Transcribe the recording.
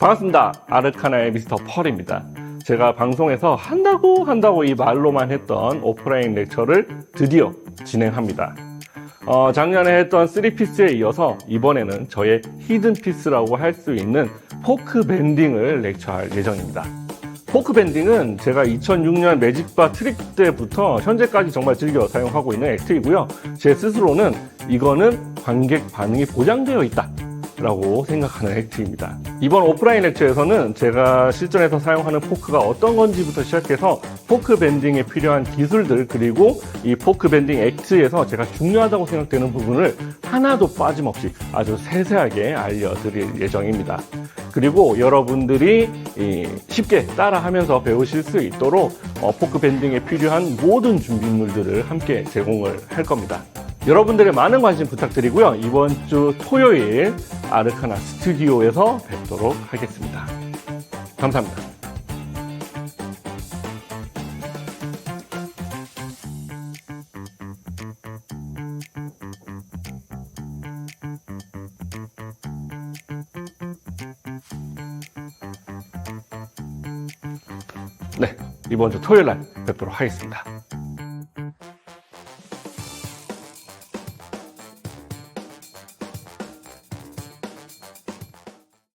반갑습니다. 아르카나의 미스터 펄입니다. 제가 방송에서 한다고 한다고 이 말로만 했던 오프라인 렉처를 드디어 진행합니다. 어, 작년에 했던 3피스에 이어서 이번에는 저의 히든 피스라고 할 수 있는 포크 밴딩을 렉처할 예정입니다. 포크 밴딩은 제가 2006년 매직바 트릭 때부터 현재까지 정말 즐겨 사용하고 있는 액트이고요. 제 스스로는 이거는 관객 반응이 보장되어 있다. 라고 생각하는 액트입니다. 이번 오프라인 렉처에서는 제가 실전에서 사용하는 포크가 어떤 건지부터 시작해서 포크 밴딩에 필요한 기술들 그리고 이 포크 밴딩 액트에서 제가 중요하다고 생각되는 부분을 하나도 빠짐없이 아주 세세하게 알려드릴 예정입니다. 그리고 여러분들이 이 쉽게 따라하면서 배우실 수 있도록 어, 포크 밴딩에 필요한 모든 준비물들을 함께 제공을 할 겁니다. 여러분들의 많은 관심 부탁드리고요. 이번 주 토요일 아르카나 스튜디오에서 뵙도록 하겠습니다. 감사합니다. 네, 이번 주 토요일 날 뵙도록 하겠습니다.